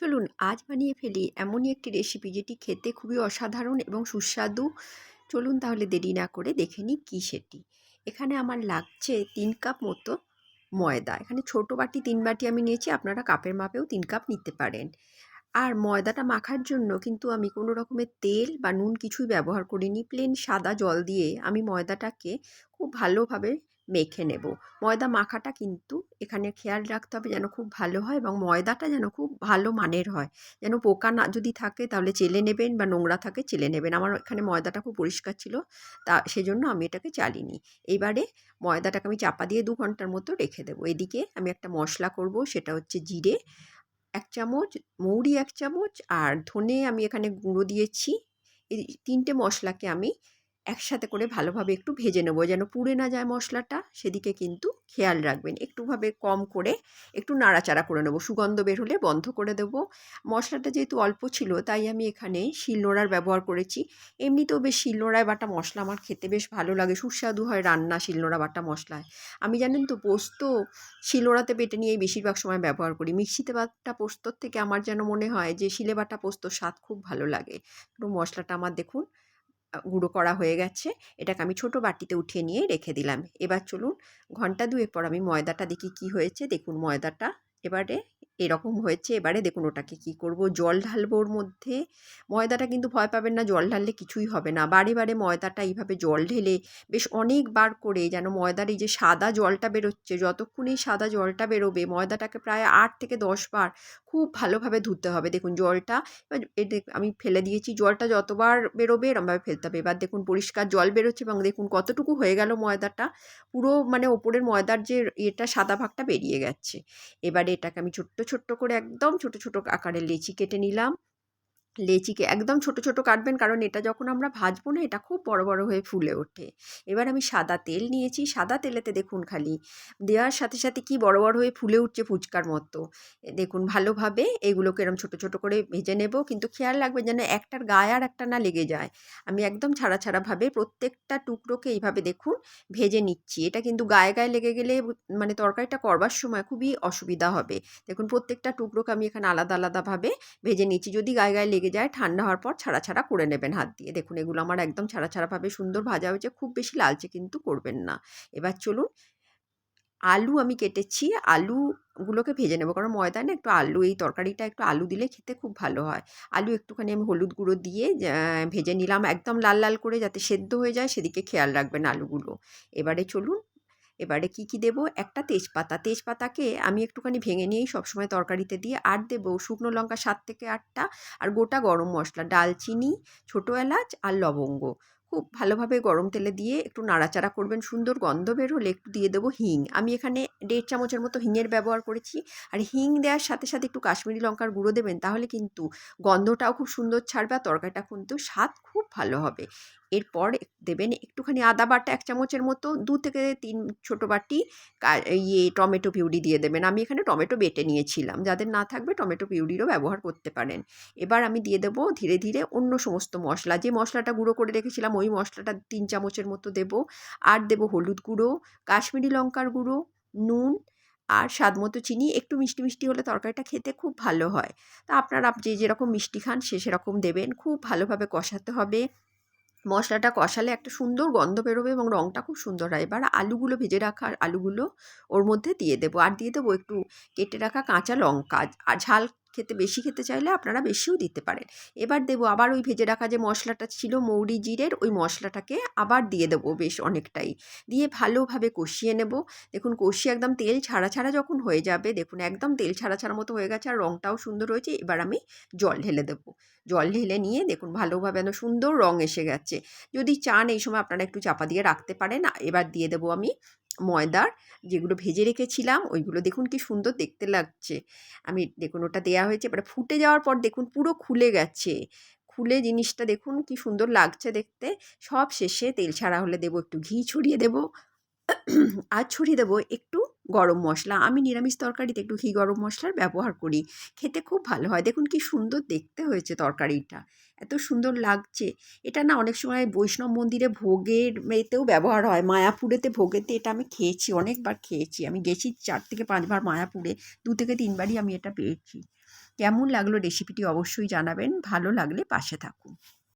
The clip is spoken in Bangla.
চলুন আজ বানিয়ে ফেলি এমনই একটি রেসিপি যেটি খেতে খুবই অসাধারণ এবং সুস্বাদু। চলুন তাহলে দেরি না করে দেখে নিই কী সেটি। এখানে আমার লাগছে তিন কাপ মতো ময়দা। এখানে ছোট বাটি, তিন বাটি আমি নিয়েছি, আপনারা কাপের মাপেও তিন কাপ নিতে পারেন। আর ময়দাটা মাখার জন্য কিন্তু আমি কোনো রকমের তেল বা নুন কিছুই ব্যবহার করিনি। প্লেন সাদা জল দিয়ে আমি ময়দাটাকে খুব ভালোভাবে মেখে নেব। ময়দা মাখাটা কিন্তু এখানে খেয়াল রাখতে হবে যেন খুব ভালো হয় এবং ময়দাটা যেন খুব ভালো মানের হয়। যেন পোকা না, যদি থাকে তাহলে চেলে নেবেন বা নোংরা থাকে চেলে নেবেন। আমার এখানে ময়দাটা খুব পরিষ্কার ছিল, তা সেজন্য আমি এটাকে চালিনি। এইবারে ময়দাটাকে আমি চাপা দিয়ে দু ঘণ্টার মতো রেখে দেবো। এদিকে আমি একটা মশলা করব, সেটা হচ্ছে জিরে, এক চামচ, মৌরি এক চামচ, আর ধনে আমি এখানে গুঁড়ো দিয়েছি। এই তিনটে মশলাকে আমি একসাথে করে ভালোভাবে একটু ভেজে নেব, যেন পুড়ে না যায় মশলাটা। সেদিকে কিন্তু খেয়াল রাখবেন, একটুভাবে কম করে একটু নাড়াচাড়া করে নেব। সুগন্ধ বের হলে বন্ধ করে দেবো। মশলাটা যেহেতু অল্প ছিল, তাই আমি এখানে শিলনোড়ার ব্যবহার করেছি। এমনিতেও বেশ শিলনোড়ায় বাটা মশলা আমার খেতে বেশ ভালো লাগে, সুস্বাদু হয় রান্না শিলনোড়া বাটা মশলায়। আমি জানেন তো, পোস্ত শিলনোড়াতে বেটে নিয়েই বেশিরভাগ সময় ব্যবহার করি। মিক্সিতে বাটা পোস্তর থেকে আমার যেন মনে হয় যে, শিলে বাটা পোস্তর স্বাদ খুব ভালো লাগে। মশলাটা আমার দেখুন গুঁড়ো করা হয়ে গেছে। এটাকে আমি ছোট বাটিতে উঠিয়ে নিয়ে রেখে দিলাম। এবার চলুন ঘণ্টা দুয়েক পর আমি ময়দাটা দেখি কি হয়েছে। দেখুন ময়দাটা এবারে এরকম হয়েছে। এবারে দেখুন ওটাকে কি করব? জল ঢালবো ওর মধ্যে। ময়দাটা কিন্তু ভয় পাবেন না, জল ঢাললে কিছুই হবে না। বারে বারে ময়দাটা এইভাবে জল ঢেলে বেশ অনেকবার করে যেন ময়দার এই যে সাদা জলটা বেরোচ্ছে, যতক্ষণ এই সাদা জলটা বেরোবে, ময়দাটাকে প্রায় আট থেকে দশ বার খুব ভালোভাবে ধুতে হবে। দেখুন জলটা আমি ফেলে দিয়েছি, জলটা যতবার বেরোবে এরমভাবে ফেলতে হবে। এবার দেখুন পরিষ্কার জল বেরোচ্ছে এবং দেখুন কতটুকু হয়ে গেল ময়দাটা। পুরো মানে ওপরের ময়দার যে এটা সাদা ভাগটা বেরিয়ে গেছে। এবারে এটাকে আমি ছোট্ট ছোট্ট করে একদম ছোট ছোট আকারের লিচি কেটে নিলাম। লেচিকে একদম ছোট ছোট কাটবেন। কারণ এটা যখন আমরা ভাজবো না, এটা খুব বড় বড় হয়ে ফুলে ওঠে। এবার আমি সাদা তেল নিয়েছি। সাদা তেলেতে দেখুন খালি, দেওয়ার সাথে সাথে কি বড় বড় হয়ে ফুলে উঠছে ফুচকার মতো। দেখুন ভালোভাবে এগুলোকে এরম ছোট ছোট করে ভেজে নেব। কিন্তু খেয়াল রাখবেন যেন একটার গায়ে আর একটা না লেগে যায়। আমি একদম ছাড়া ছাড়াভাবে প্রত্যেকটা টুকরোকে এইভাবে দেখুন ভেজে নিচ্ছি। এটা কিন্তু গায়ে গায়ে লেগে গেলে মানে তরকারিটা করবার সময় খুবই অসুবিধা হবে। দেখুন প্রত্যেকটা টুকরোকে আমি এখানে আলাদা আলাদাভাবে ভেজে নিচ্ছি। যদি গায়ে গায়ে লেগে যায়, ঠান্ডা হওয়ার পর ছাড়া ছাড়া করে নেবেন হাত দিয়ে। দেখুন, এগুলো আমার একদম ছাড়া ছাড়াভাবে সুন্দর ভাজা হয়েছে, খুব বেশি লালচে কিন্তু করবেন না। এবার চলুন, আলু আমি কেটেছি, আলুগুলোকে ভেজে নেব, কারণ ময়দা না একটু আলু, এই তরকারিটা একটু আলু দিলে খেতে খুব ভালো হয়। আলু একটুখানি আমি হলুদ গুঁড়ো দিয়ে ভেজে নিলাম, একদম লাল লাল করে যাতে সেদ্ধ হয়ে যায়, সেদিকে খেয়াল রাখবেন আলুগুলো। এবারে চলুন এবারে কি কি দেব? একটা তেজপাতা। তেজপাতাকে আমি একটুখানি ভেঙে নিয়েই সবসময় তরকারিতে দিয়ে আর দেব। শুকনো লঙ্কা সাত থেকে আটটা আর গোটা গরম মশলা, ডালচিনি, ছোটো এলাচ আর লবঙ্গ। খুব ভালোভাবে গরম তেলে দিয়ে একটু নাড়াচাড়া করবেন। সুন্দর গন্ধ বের হলে একটু দিয়ে দেবো হিং। আমি এখানে দেড় চামচের মতো হিংয়ের ব্যবহার করেছি। আর হিং দেওয়ার সাথে সাথে একটু কাশ্মীরি লঙ্কার গুঁড়ো দেবেন, তাহলে কিন্তু গন্ধটাও খুব সুন্দর ছাড়বে আর তরকারিটা কিন্তু স্বাদ খুব ভালো হবে। এরপর দেবেন একটুখানি আদা বাটা এক চামচের মতো, দু থেকে তিন ছোটো বাটি ইয়ে টমেটো পিউরি দিয়ে দেবেন। আমি এখানে টমেটো বেটে নিয়েছিলাম। যাদের না থাকবে টমেটো পিউরিরও ব্যবহার করতে পারেন। এবার আমি দিয়ে দেবো ধীরে ধীরে অন্য সমস্ত মশলা। যে মশলাটা গুঁড়ো করে রেখেছিলাম, ওই মশলাটা তিন চামচের মতো দেবো। আর দেবো হলুদ গুঁড়ো, কাশ্মীরি লঙ্কার গুঁড়ো, নুন আর স্বাদ মতো চিনি। একটু মিষ্টি মিষ্টি হলে তরকারিটা খেতে খুব ভালো হয়। তা আপনারা যে যেরকম মিষ্টি খান সে সেরকম দেবেন। খুব ভালোভাবে কষাতে হবে। মশলাটা কষালে একটা সুন্দর গন্ধ বেরোবে এবং রঙটা খুব সুন্দর হয়। এবার আলুগুলো ভেজে রাখা আলুগুলো ওর মধ্যে দিয়ে দেবো। আর দিয়ে দেবো একটু কেটে রাখা কাঁচা লঙ্কা। আর ঝাল খেতে, বেশি খেতে চাইলে আপনারা বেশিও দিতে পারেন। এবার দেবো আবার ওই ভেজে রাখা যে মশলাটা ছিল মৌরি জিরের, ওই মশলাটাকে আবার দিয়ে দেবো বেশ অনেকটাই। দিয়ে ভালোভাবে কষিয়ে নেব। দেখুন কষিয়ে একদম তেল ছাড়া ছাড়া যখন হয়ে যাবে, দেখুন একদম তেল ছাড়া ছাড়া মতো হয়ে গেছে আর রঙটাও সুন্দর হয়েছে। এবার আমি জল ঢেলে দেবো। জল ঢেলে নিয়ে দেখুন ভালোভাবে যেন সুন্দর রঙ এসে গেছে। যদি চান এই সময় আপনারা একটু চাপা দিয়ে রাখতে পারেন এবার দিয়ে দেবো আমি ময়দার যেগুলো ভেজে রেখেছিলাম, ওইগুলো দেখুন কি সুন্দর দেখতে লাগছে। আমি দেখুন ওটা দেওয়া হয়েছে, এবারে ফুটে যাওয়ার পর দেখুন পুরো খুলে গেছে। খুলে জিনিসটা দেখুন কি সুন্দর লাগছে দেখতে। সব শেষে তেল ছাড়া হলে দেবো একটু ঘি ছড়িয়ে দেবো। আর ছড়িয়ে দেবো একটু গরম মশলা। আমি নিরামিষ তরকারিতে একটু ঘি গরম মশলার ব্যবহার করি। খেতে খুব ভালো হয়। দেখুন কি সুন্দর দেখতে হয়েছে তরকারিটা। এত সুন্দর লাগছে। এটা না অনেক সময় বৈষ্ণব মন্দিরে ভোগের মেয়েতেও ব্যবহার হয়। মায়াপুরেতে ভোগেতে এটা আমি খেয়েছি, অনেকবার খেয়েছি। আমি গেছি চার থেকে পাঁচবার মায়াপুরে। দু থেকে তিনবারই আমি এটা পেয়েছি। কেমন লাগল রেসিপিটি অবশ্যই জানাবেন। ভালো লাগলে পাশে থাকুন।